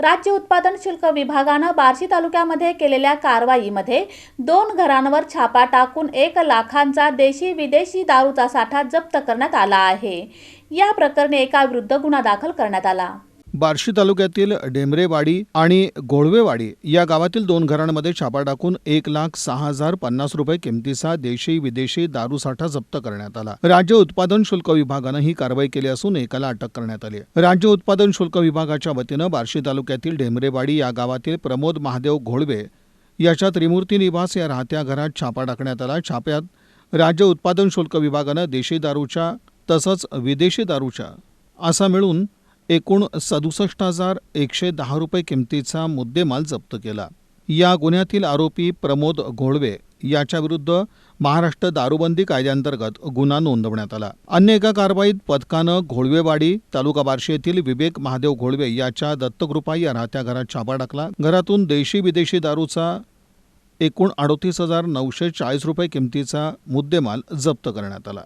राज्य उत्पादन शुल्क विभागानं बार्शी तालुक्यामध्ये केलेल्या कारवाईमध्ये दोन घरांवर छापा टाकून एक लाखांचा देशी विदेशी दारूचा साठा जप्त करण्यात आला आहे. या प्रकरणी एका विरुद्ध गुन्हा दाखल करण्यात आला. बार्शी तालुक्यातील डेमरेवाडी आणि गोळवेवाडी या गावातील दोन घरांमध्ये छापा टाकून एक लाख सहा हजार पन्नास रुपये किमतीचा देशी विदेशी दारूसाठा जप्त करण्यात आला. राज्य उत्पादन शुल्क विभागानं ही कारवाई केली असून एकाला अटक करण्यात आली. राज्य उत्पादन शुल्क विभागाच्या वतीनं बार्शी तालुक्यातील डेमरेवाडी या गावातील प्रमोद महादेव घोळवे याच्या त्रिमूर्ती निवास या राहत्या घरात छापा टाकण्यात आला. छाप्यात राज्य उत्पादन शुल्क विभागानं देशी दारूच्या तसंच विदेशी दारूच्या असा मिळून एकूण सदुसष्ट हजार एकशे दहा रुपये किमतीचा मुद्देमाल जप्त केला. या गुन्ह्यातील आरोपी प्रमोद घोळवे याच्याविरुद्ध महाराष्ट्र दारूबंदी कायद्याअंतर्गत गुन्हा नोंदवण्यात आला. अन्य एका कारवाईत पथकानं घोळवेवाडी तालुका बार्शी येथील विवेक महादेव घोळवे याच्या दत्तकृपा या राहत्या घरात छापा टाकला. घरातून देशी विदेशी दारूचा एकूण अडोतीस हजार नऊशे चाळीस रुपये किमतीचा मुद्देमाल जप्त करण्यात आला.